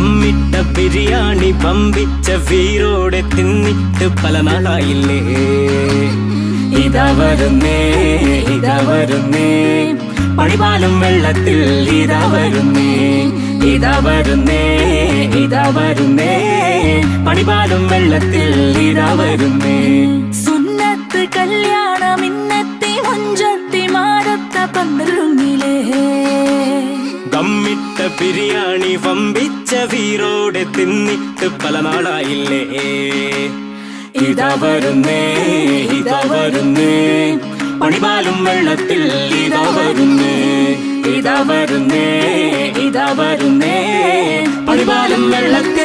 ദമ്മിട്ട ബിരിയാണി പമ്പിച്ച വീരോടെ തിന്നിട്ട് പല നാളായില്ലേ? ഇതാ വരുന്നേ പടിപാലും വെള്ളത്തിൽ ഇതാ വരുന്നേ ഇതാ പടിപാലും വെള്ളത്തിൽ ഇതാ ദമ്മിട്ട ബിരിയാണി വമ്പിച്ച വീരോടെ തിന്നിട്ട് പല നാടായില്ലേ? ഇതാ വരുന്നേ ഇതാ വരുന്നേ. പണിപാലും വെള്ളത്തിൽ ഇതാ വരുന്നേ. ഇതാ വരുന്നേ ഇതാ വരുന്നേ. പണിപാലും വെള്ളത്തിൽ